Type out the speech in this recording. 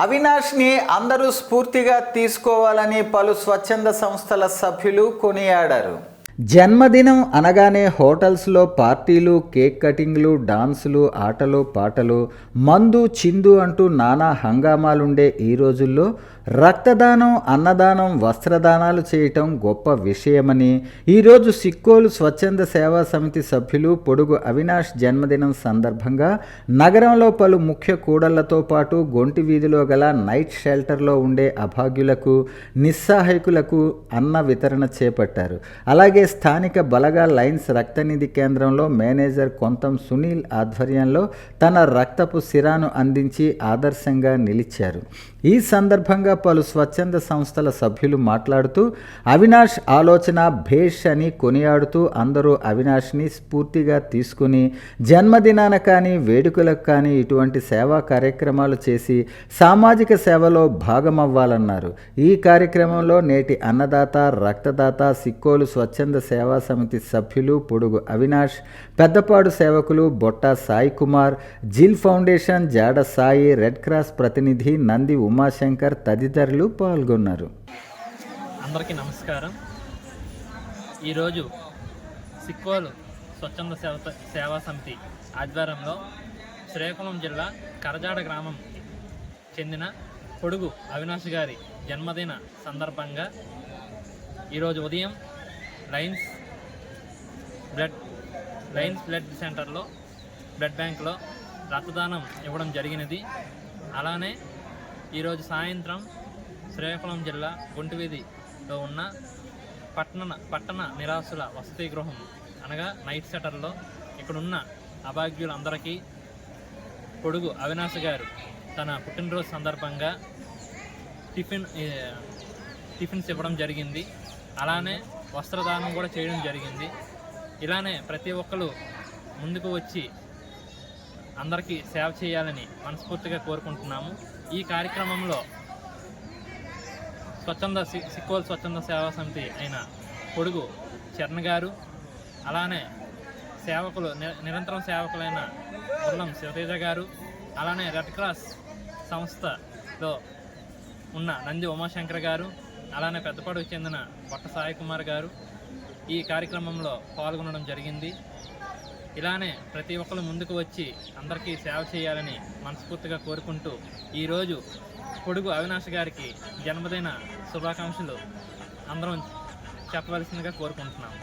అవినాష్ని అందరూ స్ఫూర్తిగా తీసుకోవాలని పలు స్వచ్ఛంద సంస్థల సభ్యులు కొనియాడారు. జన్మదినం అనగానే హోటల్స్లో పార్టీలు కేక్ కటింగ్లు డాన్సులు ఆటలు పాటలు మందు చిందు అంటూ నానా హంగామాలుండే ఈ రోజుల్లో రక్తదానం అన్నదానం వస్త్రదానాలు చేయటం గొప్ప విషయమని ఈరోజు సిక్కోలు స్వచ్ఛంద సేవా సమితి సభ్యులు పొడుగు అవినాష్ జన్మదినం సందర్భంగా నగరంలో పలు ముఖ్య కూడళ్ళతో పాటు గొంటి వీధిలో గల నైట్ షెల్టర్లో ఉండే అభాగ్యులకు నిస్సహాయకులకు అన్న వితరణ చేపట్టారు. అలాగే స్థానిక బలగా లైన్స్ రక్తనిధి కేంద్రంలో మేనేజర్ కొంతం సునీల్ ఆధ్వర్యంలో తన రక్తపు సిరాను అందించి ఆదర్శంగా నిలిచారు. ఈ సందర్భంగా పలు స్వచ్ఛంద సంస్థల సభ్యులు మాట్లాడుతూ అవినాష్ ఆలోచన భేష్ అని కొనియాడుతూ అందరూ అవినాష్ని స్ఫూర్తిగా తీసుకుని జన్మదినాన కానీ వేడుకలకు కానీ ఇటువంటి సేవా కార్యక్రమాలు చేసి సామాజిక సేవలో భాగమవ్వాలన్నారు. ఈ కార్యక్రమంలో నేటి అన్నదాత రక్తదాత సిక్కోలు స్వచ్ఛంద సేవా సమితి సభ్యులు పొడుగు అవినాష్ పెద్దపాడు సేవకులు బొట్ట సాయి కుమార్ జిల్ foundation Jada Sai red cross ప్రతినిధి నంది ఉమాశంకర్ తదితరులు పాల్గొన్నారు. అందరికీ నమస్కారం. ఈరోజు సిక్కోలు స్వచ్ఛంద సేవ సేవా సమితి ఆధ్వర్యంలో శ్రీకాకుళం జిల్లా కరజాడ గ్రామం చెందిన పొడుగు అవినాష్ గారి జన్మదిన సందర్భంగా ఈరోజు ఉదయం లైన్స్ బ్లడ్ లైన్స్ బ్లడ్ సెంటర్లో బ్లడ్ బ్యాంక్లో రక్తదానం ఇవ్వడం జరిగినది. అలానే ఈరోజు సాయంత్రం శ్రీకాకుళం జిల్లా గుంటువీధిలో ఉన్న పట్టణ పట్టణ నిరాశుల వసతి గృహం అనగా నైట్ సెటర్లో ఇక్కడున్న అభాగ్యులందరికీ పొడుగు అవినాష్ గారు తన పుట్టినరోజు సందర్భంగా టిఫిన్ టిఫిన్స్ ఇవ్వడం జరిగింది. అలానే వస్త్రదానం కూడా చేయడం జరిగింది. ఇలానే ప్రతి ఒక్కరు ముందుకు వచ్చి అందరికీ సేవ చేయాలని మనస్ఫూర్తిగా కోరుకుంటున్నాము. ఈ కార్యక్రమంలో స్వచ్ఛంద సి- సిక్కోల్ స్వచ్ఛంద సేవా సమితి అయిన పొడుగు చరణ్ గారు అలానే సేవకులు నిరంతరం సేవకులైన గుర్రం శివతేజ గారు అలానే రెడ్ క్రాస్ సంస్థలో ఉన్న నంది ఉమాశంకర్ గారు అలానే పెద్దపాడుకు చెందిన బొట్ట సాయి కుమార్ గారు ఈ కార్యక్రమంలో పాల్గొనడం జరిగింది. ఇలానే ప్రతి ఒక్కరు ముందుకు వచ్చి అందరికీ సేవ చేయాలని మనస్ఫూర్తిగా కోరుకుంటూ ఈరోజు కొడుకు అవినాష్ గారికి జన్మదిన శుభాకాంక్షలు అందరం చెప్పవలసిందిగా కోరుకుంటున్నాం